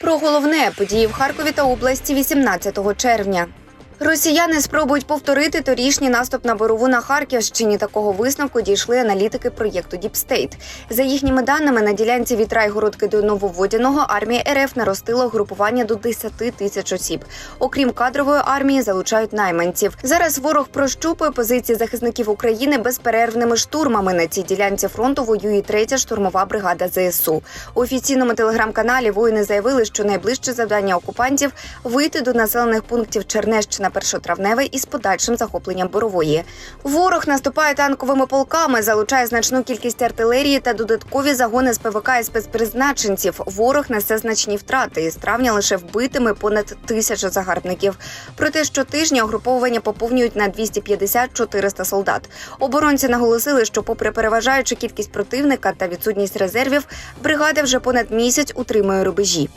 Про головне події в Харкові та області 18 червня. Росіяни спробують повторити торішній наступ на Борову на Харківщині. Такого висновку дійшли аналітики проєкту Діпстейт. За їхніми даними, на ділянці від Райгородки до Нововодяного армія РФ наростила угрупування до 10 тисяч осіб. Окрім кадрової армії, залучають найманців. Зараз ворог прощупує позиції захисників України безперервними штурмами. На цій ділянці фронту воює третя штурмова бригада ЗСУ. У офіційному телеграм-каналі воїни заявили, що найближче завдання окупантів вийти до населених пунктів Чернещина, Першотравневе із подальшим захопленням борової. Ворог наступає танковими полками, залучає значну кількість артилерії та додаткові загони з ПВК і спецпризначенців. Ворог несе значні втрати. Із травня лише вбитими понад тисяча загарбників. Проте щотижня угруповування поповнюють на 250-400 солдат. Оборонці наголосили, що, попри переважаючу кількість противника та відсутність резервів, бригада вже понад місяць утримує рубежі.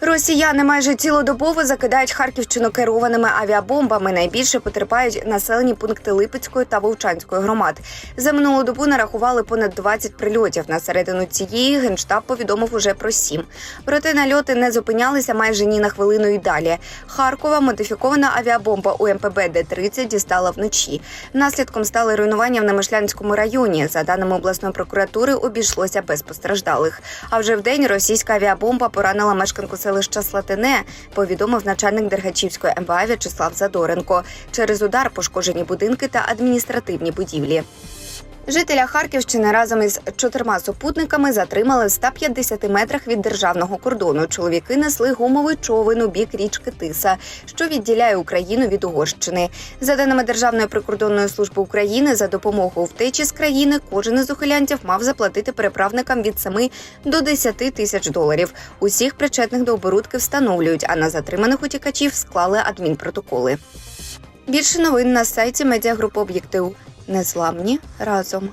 Росіяни майже цілодобово закидають Харківщину керованими авіабомбами. Найбільше потерпають населені пункти Липецької та Вовчанської громад. За минулу добу нарахували понад 20 прильотів. На середину цієї генштаб повідомив уже про сім. Проте нальоти не зупинялися майже ні на хвилину і далі. Харкова модифікована авіабомба УМПБ Д-30 дістала вночі. Наслідком стали руйнування в Немишлянському районі. За даними обласної прокуратури, обійшлося без постраждалих. А вже вдень російська авіабомба поранила мешканку селища Слатине, повідомив начальник Дергачівської МВА В'ячеслав Задоренко. Через удар пошкоджені будинки та адміністративні будівлі. Жителя Харківщини разом із чотирма супутниками затримали в 150 метрах від державного кордону. Чоловіки несли гумовий човен у бік річки Тиса, що відділяє Україну від Угорщини. За даними Державної прикордонної служби України, за допомогою втечі з країни кожен із ухилянтів мав заплатити переправникам від 7 до 10 тисяч доларів. Усіх причетних до оборудки встановлюють, а на затриманих утікачів склали адмінпротоколи. Більше новин на сайті медіагрупи Об'єктив. Незламні разом.